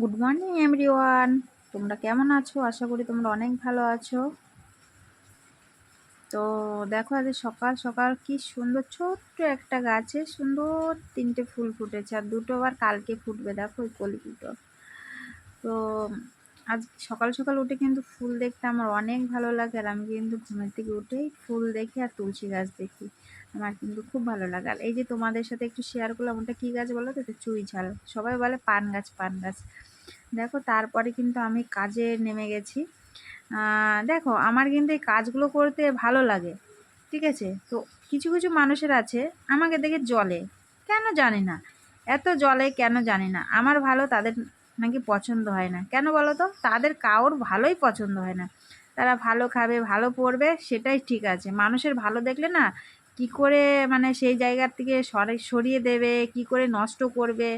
Good morning everyone তোমরা কেমন আছো? আশা করি তোমরা অনেক ভালো আছো। তো দেখো, আজ সকাল সকাল কি সুন্দর, ছোট্ট একটা গাছে সুন্দর তিনটে ফুল ফুটেছে, আর দুটো আবার কালকে ফুটবে, দেখো ওই কলি তো আজ সকাল সকাল উঠে কিন্তু ফুল দেখতে আমার অনেক ভালো লাগে আর আমি কিন্তু ঘুমের থেকে উঠেই ফুল দেখি আর তুলসী গাছ দেখি। আমার কিন্তু খুব ভালো লাগে। আর এই যে তোমাদের সাথে একটু শেয়ার করলাম, ওটা কী গাছ বলো তো? চুই ঝাল। সবাই বলে পান গাছ পান গাছ। দেখো, তারপরে কিন্তু আমি কাজে নেমে গেছি। দেখো, আমার কিন্তু এই কাজগুলো করতে ভালো লাগে। ঠিক আছে? তো কিছু কিছু মানুষের আছে, আমাকে দেখে জলে কেন জানি না। এত জলে কেন জানি না। আমার ভালো, তাদের নাকি পছন্দ হয় না। কেন বলো তো তাদের কাউর ভালোই পছন্দ হয় না। তারা ভালো খাবে, ভালো পড়বে, সেটাই ঠিক আছে। মানুষের ভালো দেখলে না, কি করে মানে সেই জায়গার থেকে সরে, সরিয়ে দেবে, কি করে নষ্ট করবে?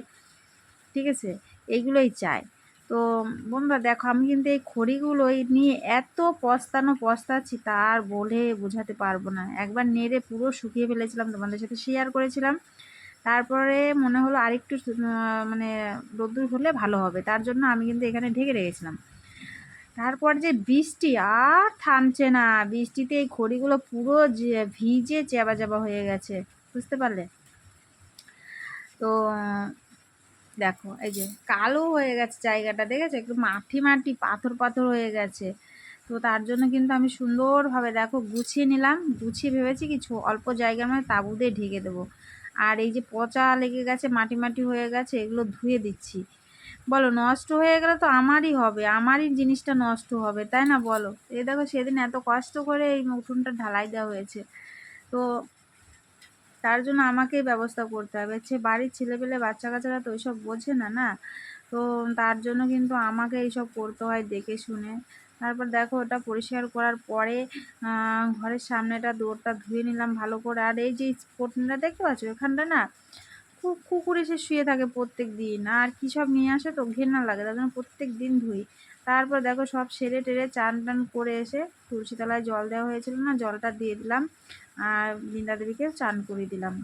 ঠিক আছে? এইগুলোই চায়। তো বন্ধুরা, দেখো, আমি কিন্তু এই খড়িগুলোই নিয়ে এত পস্তানো পস্তাচ্ছি, তার বলে বোঝাতে পারব না। একবার নেড়ে পুরো শুকিয়ে ফেলেছিলাম তোমাদের সাথে শেয়ার করেছিলাম। তারপরে মনে হলো আরেকটু মানে রোদ্দুর হলে ভালো হবে। তার জন্য আমি কিন্তু এখানে ঢেকে রেখেছিলাম। তারপর যে বৃষ্টি, আর থামছে না। বৃষ্টিতে এই খড়িগুলো পুরো যে ভিজে চেবা চাবা হয়ে গেছে। বুঝতে পারলে? তো, দেখো, এই যে কালো হয়ে গেছে জায়গাটা, দেখেছ? একটু মাটি মাটি, পাথর পাথর হয়ে গেছে। তো তার জন্য কিন্তু আমি সুন্দরভাবে, দেখো, গুছিয়ে নিলাম। গুছিয়ে ভেবেছি কিছু অল্প জায়গার মধ্যে তাবু দিয়ে ঢেকে দেবো। আর এই যে পচা লেগে গেছে, মাটি মাটি হয়ে গেছে, এগুলো ধুয়ে দিচ্ছি। বলো, নষ্ট হয়ে গেলে তো আমারই হবে, আমারই জিনিসটা নষ্ট হবে, তাই না বলো? এই দেখো, সেদিন এত কষ্ট করে এই উঠোনটা ঢালাই দেওয়া হয়েছে। তো তার জন্য আমাকেই ব্যবস্থা করতে হবে। সে বাড়ির ছেলেপেলে বাচ্চা কাচ্চারা তো ওইসব বোঝে না না? তো তার জন্য কিন্তু আমাকে এইসব করতে হয় দেখে শুনে। তারপর দেখো ওটা পরিষ্কার করার পরে ঘরের সামনেটা দৌড়টা ধুয়ে নিলাম ভালো করে। আর এই যে স্পটটা দেখতে পাচ্ছ এখানটা না, খুব কুকুর এসে শুয়ে থাকে প্রত্যেক দিন। আর কী সব নিয়ে আসে তো ঘেন্না লাগে, তার জন্য প্রত্যেক দিন ধুই। তারপর দেখো সব সেরে টেরে চান টান করে এসে তুলসীতলায় জল দেওয়া হয়েছিল না, জলটা দিয়ে দিলাম। আর বৃন্দা দেবীকে চান করে দিলাম।